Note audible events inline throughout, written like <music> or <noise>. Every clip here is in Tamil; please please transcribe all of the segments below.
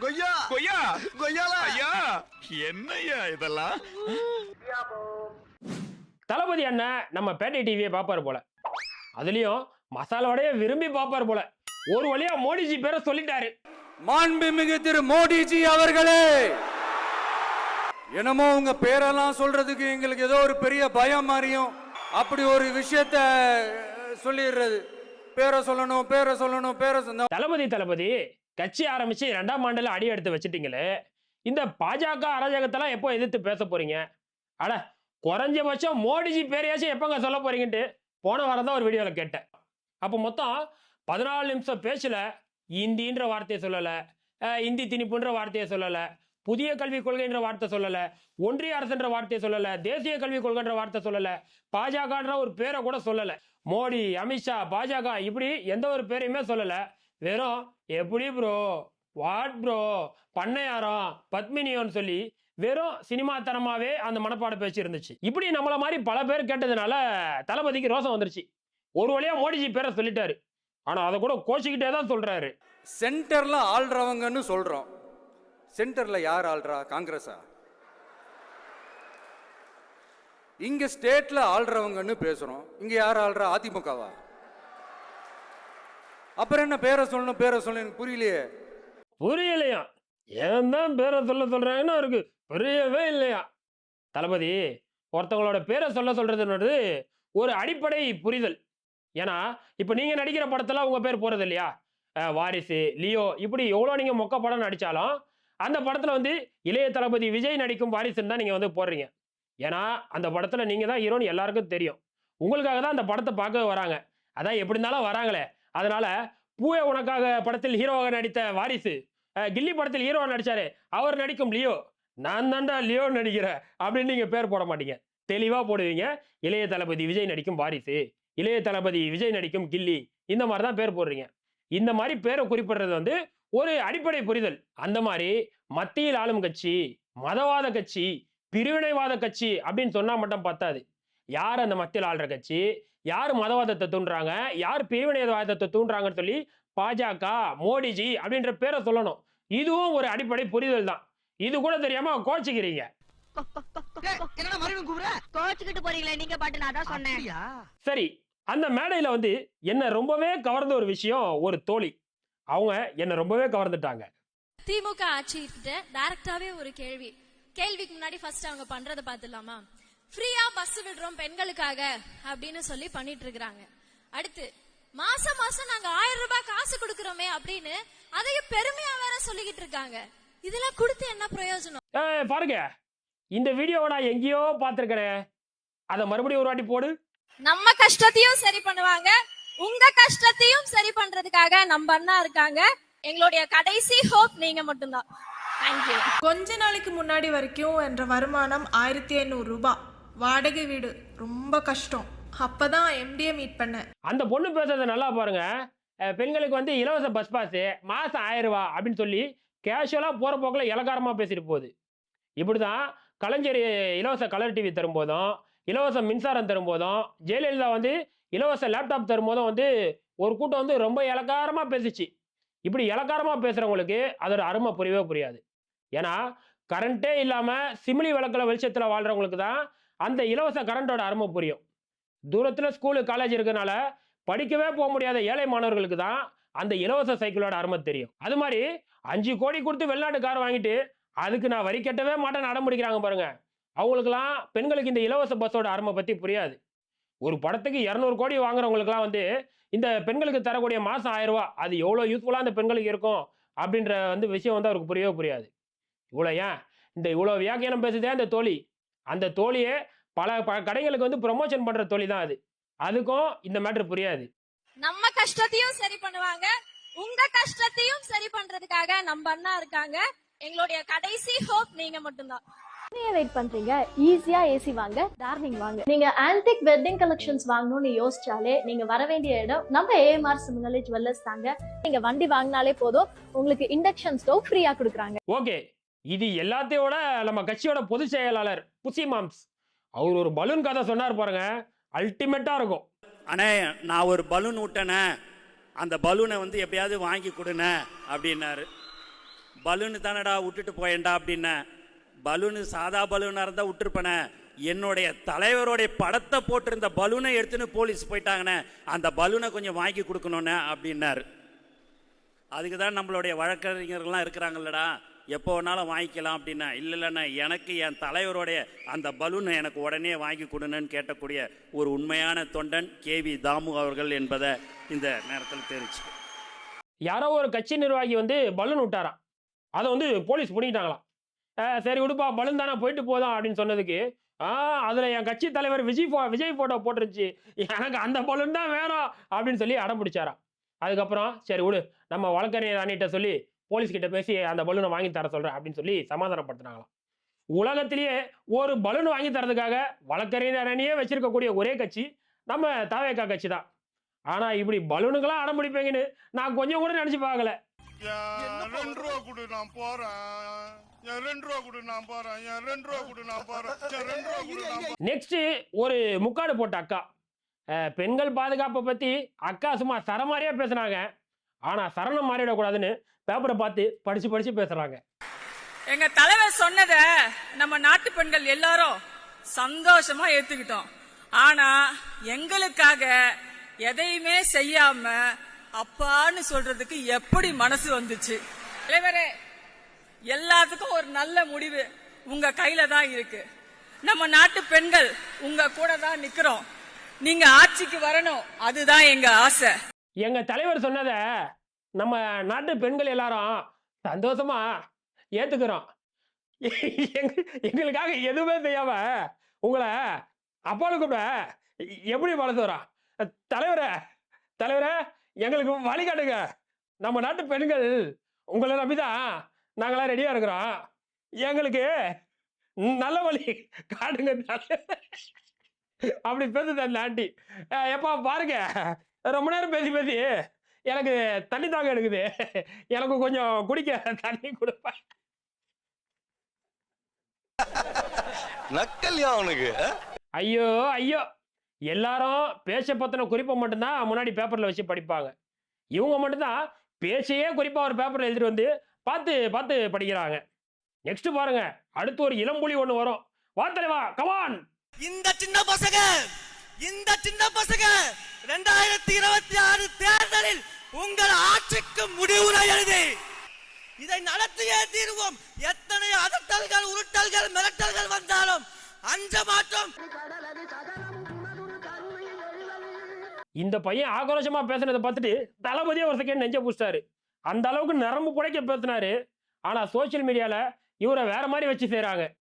கொய்யா. கொய்யா. கொய்யால. ஐயா என்னய்யா இதெல்லாம்? தளபதி அண்ணன் நம்ம பேட்டை டிவியை பார்ப்பாரு போல. அதுலயும் மசாலாவோடய விரும்பி பார்ப்பாரு போல. ஒரு வழியா மோடிஜி பேரை சொல்லிட்டாரு. மாண்புமிகு திரு மோடிஜி அவர்களே. என்னமோ உங்க பேரெல்லாம் சொல்றதுக்கு எங்களுக்கு ஏதோ ஒரு பெரிய பயம் மாதிரியும் அப்படி ஒரு விஷயத்த சொல்லிடுறது. பேரை சொல்லணும் பேரை சொல்லணும் பேரை சொன்ன தளபதி தளபதி கட்சி ஆரம்பிச்சு ரெண்டாம் ஆண்டுல அடி எடுத்து வச்சுட்டீங்களே இந்த பாஜக அராஜகத்தெல்லாம் எப்போ எதிர்த்து பேச போறீங்க? அட குறைஞ்சபட்சம் மோடிஜி பேரையாச்சும் எப்போங்க சொல்ல போறீங்கன்ட்டு போன வாரம் தான் ஒரு வீடியோவில் கேட்டேன். அப்போ மொத்தம் பதினாலு நிமிஷம் பேச்சில் இந்தின்ற வார்த்தையை சொல்லலை இந்தி திணிப்புன்ற வார்த்தையை சொல்லலை புதிய கல்விக் கொள்கைன்ற வார்த்தை சொல்லலை ஒன்றிய அரசுன்ற வார்த்தையை சொல்லலை தேசிய கல்விக் கொள்கைன்ற வார்த்தை சொல்லலை பாஜகன்ற ஒரு பேரை கூட சொல்லலை. மோடி அமித்ஷா பாஜக இப்படி எந்த ஒரு பேரையுமே சொல்லலை. வெறும் எப்படி ப்ரோ வாட் ப்ரோ பண்ணையாரம் பத்மினியோன்னு சொல்லி வெறும் சினிமா அந்த மனப்பாட பேச்சு இருந்துச்சு இப்படி நம்மள மாதிரி பல பேர் கேட்டதுனால தளபதிக்கு ரோசம் வந்துருச்சு. ஒரு வழியா மோடிஜி பேரை சொல்லிட்டாரு. ஆனா அதை கூட கோச்சிக்கிட்டே தான் சொல்றாரு. சென்டர்ல ஆள்றவங்கன்னு சொல்றோம். சென்டர்ல யார் ஆள்றா? காங்கிரஸா? இங்க ஸ்டேட்ல ஆள்றவங்கன்னு பேசுறோம். இங்க யார் ஆள்றா? அதிமுகவா? அப்புறம் என்ன பேரை சொல்லணும் பேரை சொல்லணும் எனக்கு புரியலையே. புரியலையா? ஏன் தான் பேரை சொல்ல சொல்றாங்கன்னு அவருக்கு புரியவே இல்லையா? தளபதி ஒருத்தவங்களோட பேரை சொல்ல சொல்றதுன்றது ஒரு அடிப்படை புரிதல். ஏன்னா இப்போ நீங்கள் நடிக்கிற படத்தில் உங்கள் பேர் போகிறது இல்லையா வாரிசு லியோ இப்படி எவ்வளோ நீங்கள் மொக்க படம் நடித்தாலும் அந்த படத்தில் வந்து இளைய தளபதி விஜய் நடிக்கும் வாரிசுன்னு தான் நீங்கள் வந்து போடுறீங்க. ஏன்னா அந்த படத்தில் நீங்கள் தான் ஹீரோன்னு எல்லாருக்கும் தெரியும். உங்களுக்காக தான் அந்த படத்தை பார்க்க வராங்க. அதான் எப்படி இருந்தாலும் வராங்களே. அதனால பூவே உனக்காக படத்தில் ஹீரோவாக நடித்த வாரிசு. கில்லி படத்தில் ஹீரோவாக நடிச்சாரு. அவர் நடிக்கும் லியோ. நான் தாண்டா லியோ நடிக்கிறேன் அப்படின்னு நீங்கள் பேர் போட மாட்டீங்க. தெளிவாக போடுவீங்க. இளைய தளபதி விஜய் நடிக்கும் வாரிசு. இளைய தளபதி விஜய் நடிக்கும் கில்லி. இந்த மாதிரி தான் பேர் போடுறீங்க. இந்த மாதிரி பேரை குறிப்பிடுறது வந்து ஒரு அடிப்படை புரிதல். அந்த மாதிரி மத்தியில் ஆளும் கட்சி மதவாத கட்சி பிரிவினைவாத கட்சி அப்படின்னு சொன்னால் மட்டும் பத்தாது. யார் அந்த மத்தியில் ஆள்ற கட்சி? யார் மதவாதத்தை தூண்டுறாங்க? யார் பிரிவினைவாதத்தை தூண்டுறாங்கன்னு சொல்லி பாஜக மோடிஜி அப்படின்ற பேரை சொல்லணும். இதுவும் ஒரு அடிப்படை புரிதல் தான். இது கூட தெரியாம கோச்சிக்கிறீங்க. என்னடா மறுபடியும் கூப்பிடுற? கோச்சுக்கிட்டு போறீங்களே நீங்க பாட்டு நான் தான் சொன்னேன். அப்படியா? சரி அந்த மேடையில வந்து என்ன ரொம்பவே கவர்ந்த ஒரு விஷயம் ஒரு தோழி. அவங்க என்ன ரொம்பவே கவர்ந்துட்டாங்க. திமுக ஆட்சி கிட்ட டைரக்டாவே ஒரு கேள்வி. கேள்விக்கு முன்னாடி ஃபர்ஸ்ட் அவங்க பண்றத பாத்துலாமா ஃப்ரீயா பஸ் விடுறோம் பெண்களுக்காக அப்படின்னு சொல்லி பண்ணிட்டு இருக்காங்க அடுத்து மாசம் மாசம் நாங்க ஆயிரம் ரூபாய் காசு கொடுக்கறோமே அப்படின்னு அதையும் பெருமையா வேற சொல்லிக்கிட்டு இருக்காங்க. இதெல்லாம் கொடுத்து என்ன பிரயோஜனம்? பாருங்க. இந்த வீடியோவை நான் எங்கேயோ பார்த்துருக்கேனே அதை மறுபடியும் ஒரு வாட்டி போடு. நம்ம கஷ்டத்தையும் சரி பண்ணுவாங்க. உங்க கஷ்டத்தையும் சரி பண்றதுக்காக நம்ம அண்ணா இருக்காங்க. எங்களுடைய கடைசி ஹோப் நீங்க மட்டும்தான். தேங்க்யூ கொஞ்ச நாளைக்கு முன்னாடி வரைக்கும் என்ற வருமானம் ஆயிரத்தி ஐநூறு ரூபாய் வாடகை வீடு ரொம்ப கஷ்டம். அப்பதான் எம்டியை மீட் பண்ணேன். அந்த பொண்ணு பேசுறத நல்லா பாருங்க. பெண்களுக்கு வந்து இலவச பஸ் பாஸ் மாசம் ஆயிரம் ரூபா அப்படின்னு சொல்லி கேஷுவலா போற போக்கில் இலகாரமா பேசிட்டு போகுது. இப்படிதான் கலைஞர் இலவச கலர் டிவி தரும்போதும் இலவச மின்சாரம் தரும்போதும் ஜெயலலிதா வந்து இலவச லேப்டாப் தரும்போதும் வந்து ஒரு கூட்டம் வந்து ரொம்ப இலக்காரமாக பேசிச்சு. இப்படி இலக்காரமாக பேசுகிறவங்களுக்கு அதோட அருமை புரியவே புரியாது. ஏன்னா கரண்ட்டே இல்லாமல் சிமிலி விளக்கில் வெளிச்சத்தில் வாழ்றவங்களுக்கு தான் அந்த இலவச கரண்டோட அருமை புரியும். தூரத்தில் ஸ்கூலு காலேஜ் இருக்கனால படிக்கவே போக முடியாத ஏழை மாணவர்களுக்கு தான் அந்த இலவச சைக்கிளோட அருமை தெரியும். அது மாதிரி அஞ்சு கோடி கொடுத்து வெளிநாட்டு கார் வாங்கிட்டு அதுக்கு நான் வரி கட்டவே மாட்டேன் அடம் பாருங்க. அவங்களுக்குலாம் பெண்களுக்கு இந்த இலவச பஸ்ஸோட அருமை பற்றி புரியாது. ஒரு படத்துக்கு இரநூறு கோடி வாங்குறவங்களுக்குலாம் வந்து இந்த பெண்களுக்கு தரக்கூடிய மாதம் ஆயிரரூவா அது எவ்வளோ யூஸ்ஃபுல்லாக அந்த பெண்களுக்கு இருக்கும் அப்படின்ற வந்து விஷயம் வந்து அவருக்கு புரியவே புரியாது. இவ்வளோ ஏன்? இந்த இவ்வளோ வியாக்கியானம் பேசுதே அந்த தோழி. அந்த தோழியே பல ப கடைகளுக்கு வந்து ப்ரொமோஷன் பண்ணுற தோழி தான் அது. அதுக்கும் இந்த மேட்ரு புரியாது. நம்ம கஷ்டத்தையும் சரி பண்ணுவாங்க. உங்க கஷ்டத்தையும் சரி பண்றதுக்காக நம்ம அண்ணா இருக்காங்க. எங்களுடைய கடைசி ஹோப் நீங்க மட்டும்தான். வெயிட் பண்றீங்க. ஈஸியா ஏசி வாங்க. டார்னிங் வாங்க. நீங்க ஆன்டிக் வெட்டிங் கலெக்ஷன்ஸ் வாங்கணும்னு யோசிச்சாலே நீங்க வர வேண்டிய இடம் நம்ம ஏஎம்ஆர் சிமங்கலை ஜுவல்லர்ஸ் தாங்க. நீங்க வண்டி வாங்கினாலே போதும். உங்களுக்கு இண்டக்ஷன் ஸ்டவ் ஃப்ரீயா கொடுக்குறாங்க. ஓகே இது எல்லாத்தையோட நம்ம கட்சியோட பொதுச் செயலாளர் புசி மாம்ஸ். அவர் ஒரு பலூன் கதை சொன்னார் பாருங்க. அல்டிமேட்டாக இருக்கும். அண்ணே நான் ஒரு பலூன் விட்டேனே அந்த பலூனை வந்து எப்படியாவது வாங்கி கொடுன அப்படின்னாரு. பலூனு தானடா விட்டுட்டு போயேன்டா அப்படின்ன. பலூனு சாதா பலூனாக இருந்தால் விட்டுருப்பேனே. என்னுடைய தலைவருடைய படத்தை போட்டிருந்த பலூனை எடுத்துன்னு போலீஸ் போயிட்டாங்கண்ணே அந்த பலூனை கொஞ்சம் வாங்கி கொடுக்கணுண்ணே அப்படின்னாரு. அதுக்கு தான் நம்மளுடைய வழக்கறிஞர்கள்லாம் இருக்கிறாங்கல்லடா. எப்போ வேணாலும் வாங்கிக்கலாம் அப்படின்னா இல்லை இல்லைண்ணா எனக்கு என் தலைவருடைய அந்த பலூனை எனக்கு உடனே வாங்கி கொடுங்கன்னு கேட்டக்கூடிய ஒரு உண்மையான தொண்டன் கேவி தாமு அவர்கள் என்பதை இந்த நேரத்தில் தெரிவிச்சு யாரோ ஒரு கட்சி நிர்வாகி வந்து பலூன் விட்டாராம். அதை வந்து போலீஸ் பிடிக்கிட்டாங்களாம் சரி விடுப்பா பலூன் தானே போயிட்டு போதும் அப்படின்னு சொன்னதுக்கு ஆ அதில் என் கட்சி தலைவர் விஜய் ஃபோ விஜய் ஃபோட்டோ போட்டுருச்சு எனக்கு அந்த பலூன் தான் வேணும் அப்படின்னு சொல்லி அடம் பிடிச்சாராம். அதுக்கப்புறம் சரி விடு நம்ம வழக்கறிஞர் அணிகிட்ட சொல்லி போலீஸ் கிட்ட பேசி அந்த பலூனை வாங்கி தர சொல்கிறேன் அப்படின்னு சொல்லி சமாதானப்படுத்தினாங்களாம். உலகத்திலேயே ஒரு பலூன் வாங்கி தரதுக்காக வழக்கறிஞர் அணியே வச்சிருக்கக்கூடிய ஒரே கட்சி நம்ம தாவேக்கா கட்சி தான். ஆனால் இப்படி பலூனுக்கெல்லாம் அடம் பிடிப்பீங்கன்னு நான் கொஞ்சம் கூட நினச்சி பார்க்கல. ரெண்டு ரூபா கொடு நான் போறேன். என் ரெண்டு ரூபா கொடு நான் போறேன். என் ரெண்டு ரூபா கொடு நான் போறேன். என் ரெண்டு ரூபா கொடு நான் நெக்ஸ்ட் ஒரு முக்காடு போட்ட அக்கா. பெண்கள் பாதுகாப்பை பத்தி அக்கா சும்மா சரமாரியா பேசுனாங்க. ஆனால் சரணம் மாறிடக்கூடாதுன்னு பேப்பரை பார்த்து படித்து படித்து பேசுகிறாங்க எங்கள் தலைவர் சொன்னதை நம்ம நாட்டு பெண்கள் எல்லாரும் சந்தோஷமா ஏற்றுக்கிட்டோம் ஆனால் எங்களுக்காக எதையுமே செய்யாம அப்பான்னு சொல்றதுக்கு எப்படி மனசு வந்துச்சு? தலைவரே எல்லாத்துக்கும் ஒரு நல்ல முடிவு உங்க கையில தான் இருக்கு. நம்ம நாட்டு பெண்கள் உங்க கூட தான் நிக்கிறோம். நீங்க ஆட்சிக்கு வரணும் அதுதான் எங்க ஆசை. எங்க தலைவர் சொன்னதை நம்ம நாட்டு பெண்கள் எல்லாரும் சந்தோஷமா ஏத்துக்கிறோம். எங்களுக்காக எதுவுமே செய்யாம உங்களை அப்பாலு கூப்பிட எப்படி மனசு வரும்? தலைவரே தலைவரே எங்களுக்கு வழிகாட்டுங்க நம்ம நாட்டு பெண்கள் உங்களை நம்பிதான் நாங்களாம் ரெடியா இருக்கிறோம். எங்களுக்கு நல்ல வழி காட்டுங்க. அப்படி பேசுது அந்த ஆண்டி. அஹ் எப்பா பாருங்க. ரொம்ப நேரம் பேசி பேசி எனக்கு தண்ணி தாங்க எடுக்குது. எனக்கு கொஞ்சம் குடிக்க தண்ணி கொடுப்பேன் நக்கல்யா அவனுக்கு ஐயோ ஐயோ. எல்லாரும் பேச்ச பத்தின குறிப்பை மட்டும்தான் முன்னாடி பேப்பர்ல வச்சு படிப்பாங்க. இவங்க மட்டும்தான் பேச்சையே குறிப்பா ஒரு பேப்பர்ல எழுதிட்டு வந்து பார்த்து பார்த்து படிக்கிறாங்க. நெக்ஸ்ட் பாருங்க. அடுத்து ஒரு இளம்புலி ஒன்று வரும். வா தலைவா கமான் இந்த சின்ன பசங்க இந்த சின்ன பசங்க. ரெண்டாயிரத்தி இருபத்தி ஆறு தேர்தலில் உங்கள் ஆட்சிக்கு முடிவுரை எழுதி. இதை நடத்தியே தீர்வோம். எத்தனை அதட்டல்கள் உருட்டல்கள் மிரட்டல்கள் வந்தாலும் அஞ்ச மாட்டோம். இந்த பையன் ஆக்ரோஷமா பேசுனதை பார்த்துட்டு தளபதியே ஒரு செகண்ட் நெஞ்ச புடிச்சிட்டாரு அந்த அளவுக்கு நரம்பு புடைக்க பேசினாரு. ஆனா சோஷியல் மீடியால இவரை வேற மாதிரி வச்சு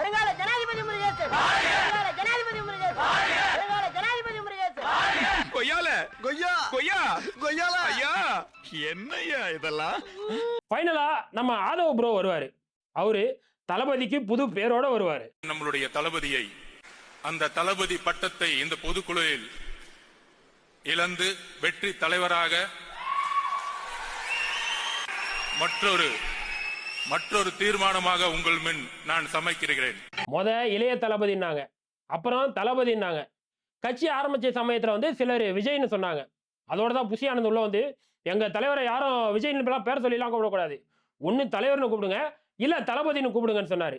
வருங்கால ஜனாதிபதி முருகேசு வருங்கால ஜனாதிபதி முருகேசு கொய்யால கொய்யா கொய்யா கொய்யால ஐயா. என்னய்யா இதெல்லாம்? ஃபைனலா நம்ம ஆதவ் ப்ரோ வருவாரு. அவரு தளபதிக்கு புது பேரோட வருவாரு. நம்மளுடைய தளபதியை அந்த தளபதி பட்டத்தை இந்த பொதுக்குழுவில் இழந்து வெற்றி தலைவராக மற்றொரு மற்றொரு தீர்மானமாக உங்கள் முன் நான் சமைக்கிறேன். முத இளைய தளபதினாங்க அப்புறம் தளபதினாங்க கட்சி ஆரம்பிச்ச சமயத்துல வந்து சிலர் விஜய்னு சொன்னாங்க. அதோட தான் புஷி ஆனந்த் உள்ள வந்து எங்க தலைவரை யாரும் விஜய்னு பேர் சொல்லிலாம் கூப்பிடக்கூடாது. ஒன்று தலைவர்னு கூப்பிடுங்க இல்ல தளபதினு கூப்பிடுங்கன்னு சொன்னாரு.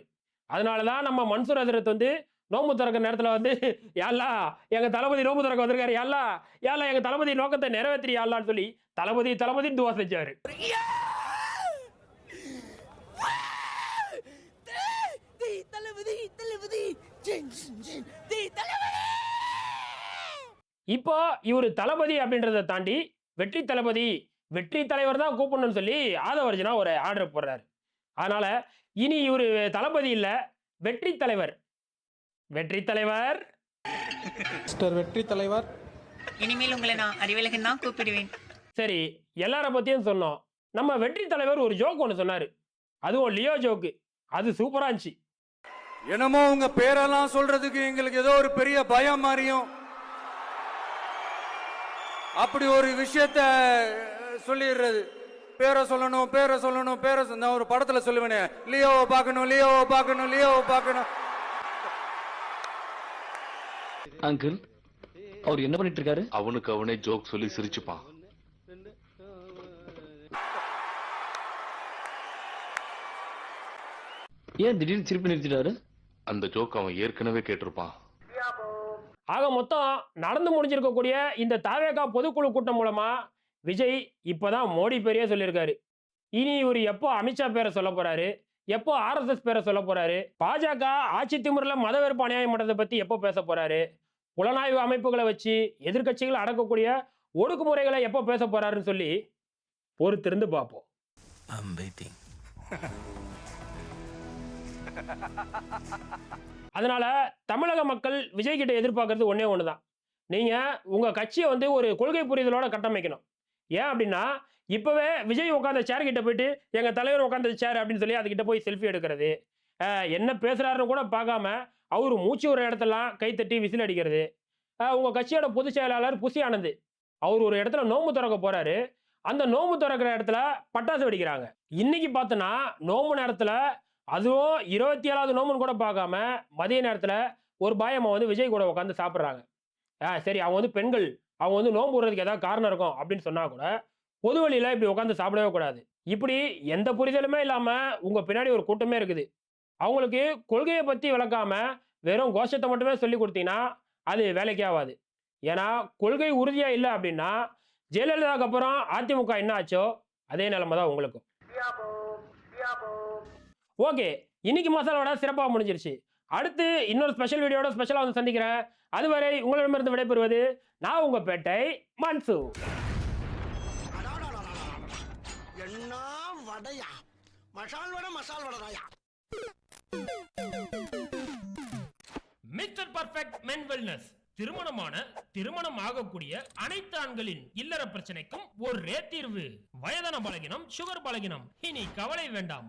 அதனால தான் நம்ம மன்சூர் அதிரத் வந்து நோம்பு திறக்கிற நேரத்தில் வந்து யாழ்லா எங்கள் தளபதி நோம்பு திறக்க வந்திருக்காரு யாழ்லா யாழ்லா எங்கள் தளபதி நோக்கத்தை நிறைவேற்றி யாழ்லான்னு சொல்லி தளபதி தளபதின்னு துவா செஞ்சாரு. தளபதி தளபதி தளபதி! இப்போ இவர் தளபதி அப்படின்றத தாண்டி வெற்றி தளபதி வெற்றி தலைவர் தான் கூப்பிடணும்னு சொல்லி ஆதவர்ஜனா ஒரு ஆர்டர் போடுறாரு. அதனால இனி இவர் தளபதி இல்ல வெற்றி தலைவர். வெற்றி தலைவர். மிஸ்டர் வெற்றி தலைவர். இனிமேல் உங்களை நான் அறிவழகன் தான் கூப்பிடுவேன். சரி எல்லார பத்தியும் சொன்னோம். நம்ம வெற்றி தலைவர் ஒரு ஜோக் ஒன்று சொன்னாரு. அதுவும் லியோ ஜோக்கு அது சூப்பரா இருந்துச்சு. என்னமோ உங்க பேரெல்லாம் சொல்றதுக்கு எங்களுக்கு ஏதோ ஒரு பெரிய பயம் மாதிரியும் அப்படி ஒரு விஷயத்த சொல்லிடுறது. பேரை சொல்லணும் பேரை சொல்லணும் பேரை சொ- நான் ஒரு படத்துல சொல்லுவேனே. லியோவை பார்க்கணும் லியோவை பார்க்கணும் லியோவை பார்க்கணும். அங்கிள் அவர் என்ன பண்ணிட்டு இருக்காரு அவனுக்கு அவனே ஜோக் சொல்லி சிரிச்சுப்பான். ஏன் திடீர்னு திருப்பி நிறுத்திட்டாரு? அந்த ஜோக் அவன் ஏற்கனவே கேட்டிருப்பான். ஆக மொத்தம் நடந்து முடிஞ்சிருக்கக்கூடிய இந்த தாவேகா பொதுக்குழு கூட்டம் மூலமா விஜய் இப்பதான் மோடி பேரையே சொல்லியிருக்காரு. இனி இவர் எப்போ அமித்ஷா பேரை சொல்ல போறாரு? எப்போ ஆர்எஸ்எஸ் பேரை சொல்ல போறாரு? பாஜக ஆட்சி திமுறையில மதவெறுப்பு அநியாயம் பண்றதை பத்தி எப்போ பேச போறாரு? புலனாய்வு அமைப்புகளை வச்சு எதிர்க்கட்சிகளை அடக்கக்கூடிய ஒடுக்குமுறைகளை எப்போ பேச போறாருன்னு சொல்லி பொறுத்திருந்து பார்ப்போம். <laughs> அதனால தமிழக மக்கள் விஜய் கிட்ட எதிர்பார்க்கறது ஒன்றே ஒன்று தான் நீங்கள் உங்கள் கட்சியை வந்து ஒரு கொள்கை புரிதலோட கட்டமைக்கணும். ஏன் அப்படின்னா இப்போவே விஜய் உட்காந்த சேர் கிட்ட போயிட்டு எங்கள் தலைவர் உட்காந்த சேர் அப்படின்னு சொல்லி அதுக்கிட்ட போய் செல்ஃபி எடுக்கிறது. என்ன பேசுகிறாருன்னு கூட பார்க்காம அவர் மூச்சு ஒரு இடத்தெல்லாம் கைத்தட்டி விசில் அடிக்கிறது. உங்கள் கட்சியோட பொதுச் செயலாளர் புசி ஆனந்த் அவர் ஒரு இடத்துல நோம்பு திறக்க போகிறாரு அந்த நோம்பு திறக்கிற இடத்துல பட்டாசு வெடிக்கிறாங்க. இன்னைக்கு பார்த்தோன்னா நோம்பு நேரத்தில் அதுவும் இருபத்தி ஏழாவது நோம்புன்னு கூட பார்க்காம மதிய நேரத்தில் ஒரு பாயம்மா வந்து விஜய் கூட உட்காந்து சாப்பிட்றாங்க. ஆ சரி அவங்க வந்து பெண்கள் அவங்க வந்து நோம்பு விடுறதுக்கு ஏதாவது காரணம் இருக்கும் அப்படின்னு சொன்னால் கூட பொது வழியில் இப்படி உட்காந்து சாப்பிடவே கூடாது. இப்படி எந்த புரிதலுமே இல்லாமல் உங்கள் பின்னாடி ஒரு கூட்டமே இருக்குது. அவங்களுக்கு கொள்கையை பற்றி விளக்காமல் வெறும் கோஷத்தை மட்டுமே சொல்லி கொடுத்தீங்கன்னா அது வேலைக்கே ஆகாது. ஏன்னா கொள்கை உறுதியாக இல்லை அப்படின்னா ஜெயலலிதாவுக்கு அப்புறம் அதிமுக என்ன ஆச்சோ அதே நிலைமை தான் உங்களுக்கும் ஓகே இன்னைக்கு மசாலாவோட சிறப்பாக முடிஞ்சிருச்சு. அடுத்து இன்னொரு ஸ்பெஷல் வீடியோட ஸ்பெஷலாக வந்து சந்திக்கிறேன். அதுவரை உங்களிடமிருந்து விடைபெறுவது நான் உங்க பேட்டை மன்சு. என்ன வடையா? Masal vada masal வடைதாயா? Mister Perfect Men Wellness. திருமணமான திருமணம் ஆகக்கூடிய அனைத்து ஆண்களின் இல்லற பிரச்சனைக்கும் ஒரே தீர்வு. வயதான பலகினம் சுகர் பலகினம். இனி கவலை வேண்டாம்.